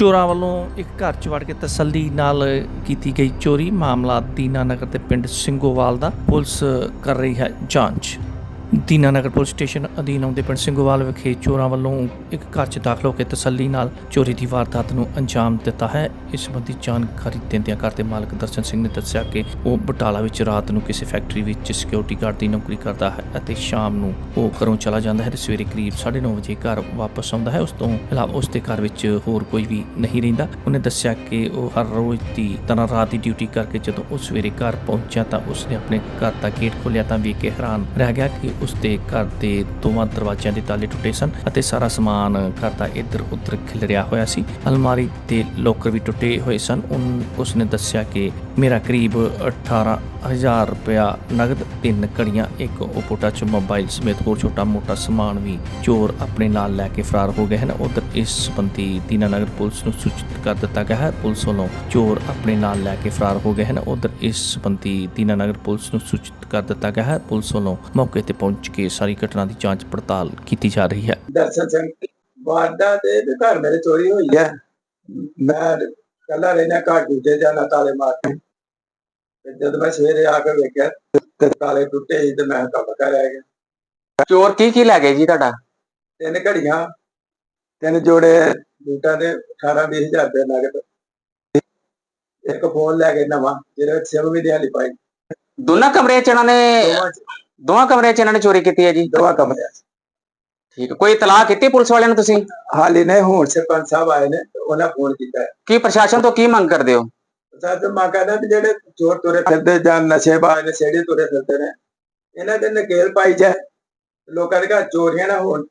ਚੋਰਾਂ ਵੱਲੋਂ ਇੱਕ ਘਰ 'ਚ ਵੜ ਕੇ ਤਸੱਲੀ ਨਾਲ ਕੀਤੀ ਗਈ ਚੋਰੀ। ਮਾਮਲਾ ਦੀਨਾਨਗਰ ਦੇ ਪਿੰਡ ਸਿੰਘੋਵਾਲ ਦਾ। ਪੁਲਿਸ ਕਰ ਰਹੀ ਹੈ ਜਾਂਚ। ਦੀਨਾਨਗਰ ਪੁਲਿਸ ਸਟੇਸ਼ਨ ਅਧੀਨ ਆਉਂਦੇ ਪਿੰਡ ਸਿੰਘੋਵਾਲ ਵਿਖੇ ਚੋਰਾਂ ਵੱਲੋਂ ਇੱਕ ਘਰ 'ਚ ਦਾਖਲ ਹੋ ਕੇ ਤਸੱਲੀ ਨਾਲ ਚੋਰੀ ਦੀ ਵਾਰਦਾਤ ਨੂੰ ਅੰਜਾਮ ਦਿੱਤਾ ਹੈ। ਇਸ ਸੰਬੰਧੀ ਜਾਣਕਾਰੀ ਦਿੰਦਿਆਂ ਘਰ ਦੇ ਮਾਲਕ ਦਰਸ਼ਨ ਸਿੰਘ ਨੇ ਦੱਸਿਆ ਕਿ ਉਹ ਬਟਾਲਾ ਵਿੱਚ ਰਾਤ ਨੂੰ ਕਿਸੇ ਫੈਕਟਰੀ ਵਿੱਚ ਸਿਕਿਉਰਿਟੀ ਗਾਰਡ ਦੀ ਨੌਕਰੀ ਕਰਦਾ ਹੈ ਅਤੇ ਸ਼ਾਮ ਨੂੰ ਉਹ ਘਰੋਂ ਚਲਾ ਜਾਂਦਾ ਹੈ ਤੇ ਸਵੇਰੇ ਕਰੀਬ 9:30 ਵਜੇ ਘਰ ਵਾਪਸ ਆਉਂਦਾ ਹੈ। ਉਸ ਤੋਂ ਇਲਾਵਾ ਉਸ ਦੇ ਘਰ ਵਿੱਚ ਹੋਰ ਕੋਈ ਵੀ ਨਹੀਂ ਰਹਿੰਦਾ। ਉਹਨੇ ਦੱਸਿਆ ਕਿ ਉਹ ਹਰ ਰੋਜ਼ ਦੀ ਤਰ੍ਹਾਂ ਰਾਤ ਦੀ ਡਿਊਟੀ ਕਰਕੇ ਜਦੋਂ ਉਹ ਸਵੇਰੇ ਘਰ ਪਹੁੰਚਿਆ ਤਾਂ ਉਸਨੇ ਆਪਣੇ ਘਰ ਦਾ ਗੇਟ ਖੋਲ੍ਹਿਆ ਤਾਂ ਵੇਖ ਕੇ ਹੈਰਾਨ ਰਹਿ ਗਿਆ ਕਿ ਉਸ ਦੇ ਘਰ ਦੇ ਦੋਵਾਂ ਦਰਵਾਜ਼ਿਆਂ ਦੇ ਤਾਲੇ ਟੁੱਟੇ ਸਨ ਅਤੇ ਸਾਰਾ ਸਮਾਨ ਘਰ ਦਾ ਇੱਧਰ ਉੱਧਰ ਖਿਲਰਿਆ ਹੋਇਆ ਸੀ। ਅਲਮਾਰੀ ਦੇ ਲੋਕਰ ਵੀ ਟੁੱਟੇ ਹੋਏ ਸਨ। ਉਨ- ਉਸਨੇ ਦੱਸਿਆ ਕਿ ਮੇਰਾ ਕਰੀਬ 18000 ਰੁਪਇਆ ਨਗਦ, ਤਿੰਨ ਘੜੀਆਂ, ਇੱਕ ਓਪੋਟਾ ਚ ਮੋਬਾਈਲ ਸਮੇਤ ਹੋਰ ਛੋਟਾ ਮੋਟਾ ਸਮਾਨ ਵੀ ਚੋਰ ਆਪਣੇ ਨਾਲ ਲੈ ਕੇ ਫਰਾਰ ਹੋ ਗਏ ਹਨ। ਉਧਰ ਇਸ ਸੰਬੰਧੀ ਦੀਨਾਨਗਰ ਪੁਲਿਸ ਨੂੰ ਸੂਚਿਤ ਕਰ ਦਿੱਤਾ ਗਿਆ ਹੈ। ਪੁਲਿਸ ਵੱਲੋਂ ਚੋਰ ਆਪਣੇ ਨਾਲ ਲੈ ਕੇ ਫਰਾਰ ਹੋ ਗਏ ਹਨ। ਉਧਰ ਇਸ ਸੰਬੰਧੀ ਦੀਨਾਨਗਰ ਪੁਲਿਸ ਨੂੰ ਸੂਚਿਤ ਕਰ ਦਿੱਤਾ ਗਿਆ ਹੈ। ਪੁਲਿਸ ਵੱਲੋਂ ਮੌਕੇ ਤੇ ਪਹੁੰਚ ਕੇ ਸਾਰੀ ਘਟਨਾ ਦੀ ਜਾਂਚ ਪੜਤਾਲ ਕੀਤੀ ਜਾ ਰਹੀ ਹੈ। ਦਰਸ਼ਨ ਸਿੰਘ ਵਾਰਦਾ ਦੇ ਘਰ ਮੇਰੇ ਚੋਰੀ ਹੋਈ ਹੈ। ਮੈਂ ਕੱਲਾ ਰਹਿਣਾ ਘਰ ਦੂਜੇ ਜਾਣਾ ਤਾਲੇ ਮਾਰ ਕੇ। ਤੇ ਜਦ ਮੈਂ ਸਵੇਰੇ ਆ ਕੇ ਵੇਖਿਆ ਤੇ ਤਾਲੇ ਟੁੱਟੇ ਸੀ ਤੇ ਮੈਂ ਕੰਮ ਕਰ ਰਹਿ ਗਿਆ। ਚੋਰ ਕੀ ਕੀ ਲੈ ਗਏ ਜੀ ਤੁਹਾਡਾ? ਤਿੰਨ ਘੜੀਆਂ ਤਿੰਨ ਜੋੜੇ ਬੂਟਾਂ ਦੇ 18 20000 ਰੁਪਏ ਨਗਦ। ਇੱਕ ਫੋਨ ਲੈ ਕੇ ਨਵਾਂ ਜਿਹਦੇ ਵਿੱਚ ਸਿਮ ਵੀ ਦਿਹਾਲੀ ਪਾਈ। ਦੋਨਾਂ ਕਮਰਿਆਂ 'ਚ ਇਹਨਾਂ ਨੇ ਦੋਵਾਂ ਕਮਰਿਆਂ 'ਚ ਇਹਨਾਂ ਨੇ ਚੋਰੀ ਕੀਤੀ ਹੈ ਜੀ? ਦੋਵਾਂ ਕਮਰਿਆਂ ਚ। ਠੀਕ। ਕੋਈ ਇਤਲਾਹ ਕੀਤੀ ਪੁਲਿਸ ਵਾਲਿਆਂ ਨੂੰ ਤੁਸੀਂ? ਹਾਲ ਹੀ ਨੇ ਹੁਣ ਸਰਪੰਚ ਸਾਹਿਬ ਆਏ ਨੇ ਤੇ ਉਹਨਾਂ ਫੋਨ ਕੀਤਾ ਹੈ। ਕੀ ਪ੍ਰਸ਼ਾਸਨ ਤੋਂ ਕੀ ਮੰਗ ਕਰਦੇ ਹੋ? ਸੱਚ ਮੈਂ ਕਹਿੰਦਾ ਵੀ ਜਿਹੜੇ ਚੋਰ ਤੁਰੇ ਫਿਰਦੇ ਜਾਂ ਨਸ਼ੇਬਾਜ਼ ਨੇ ਨਸ਼ੇੜੀ ਤੁਰੇ ਫਿਰਦੇ ਨੇ, ਇਹਨਾਂ ਦੇ ਨਕੇਲ ਪਾਈ ਜਾ ਲੋਕਾਂ ਦੇ ਘਰ ਚੋਰੀਆਂ ਨਾ ਹੋਣ।